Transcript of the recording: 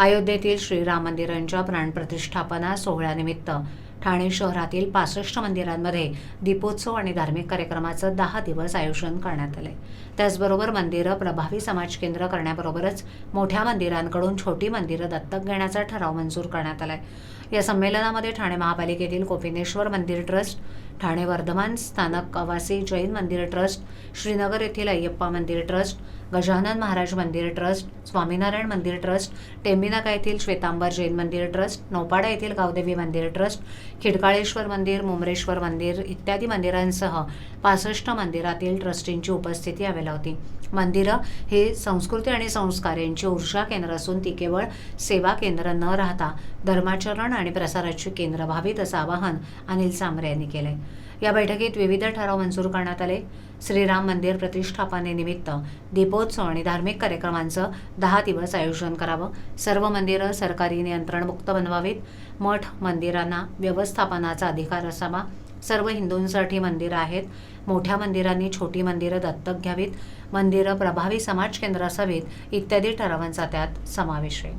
अयोध्येतील श्रीराम मंदिरांच्या प्राणप्रतिष्ठापना सोहळ्यानिमित्त ठाणे शहरातील पासष्ट मंदिरांमध्ये दीपोत्सव आणि धार्मिक कार्यक्रमाचं दहा दिवस आयोजन करण्यात आले. त्याचबरोबर मंदिरं प्रभावी समाज केंद्र करण्याबरोबरच मोठ्या मंदिरांकडून छोटी मंदिरं दत्तक घेण्याचा ठराव मंजूर करण्यात आलाय. या संमेलनामध्ये ठाणे महापालिकेतील कोपिनेश्वर मंदिर ट्रस्ट ठाणे वर्धमान स्थानक कवासी जैन मंदिर ट्रस्ट श्रीनगर येथील अय्यप्पा मंदिर ट्रस्ट गजानन महाराज मंदिर ट्रस्ट स्वामीनारायण मंदिर ट्रस्ट टेंबिनाका येथील श्वेतांबर जैन मंदिर ट्रस्ट नौपाडा येथील गावदेवी मंदिर ट्रस्ट खिडकाळेश्वर मंदिर मुमरेश्वर मंदिर इत्यादी मंदिरांसह पासष्ट मंदिरातील ट्रस्टींची उपस्थिती यावेळेला होती. मंदिरं हे संस्कृती आणि संस्कार यांची ऊर्जा केंद्र असून ती केवळ सेवा केंद्र न राहता धर्माचरण आणि प्रसाराची केंद्र व्हावीत असं आवाहन अनिल सांबरे यांनी केलंय. या बैठकीत विविध ठराव मंजूर करण्यात आले. श्रीराम मंदिर प्रतिष्ठापनेनिमित्त दीपोत्सव आणि धार्मिक कार्यक्रमांचं दहा दिवस आयोजन करावं. सर्व मंदिरं सरकारी नियंत्रणमुक्त बनवावीत. मठ मंदिरांना व्यवस्थापनाचा अधिकार असावा. सर्व हिंदूंसाठी मंदिरं आहेत. मोठ्या मंदिरांनी छोटी मंदिरं दत्तक घ्यावीत. मंदिरं प्रभावी समाज केंद्र असावीत. इत्यादी ठरावांचा त्यात समावेश आहे.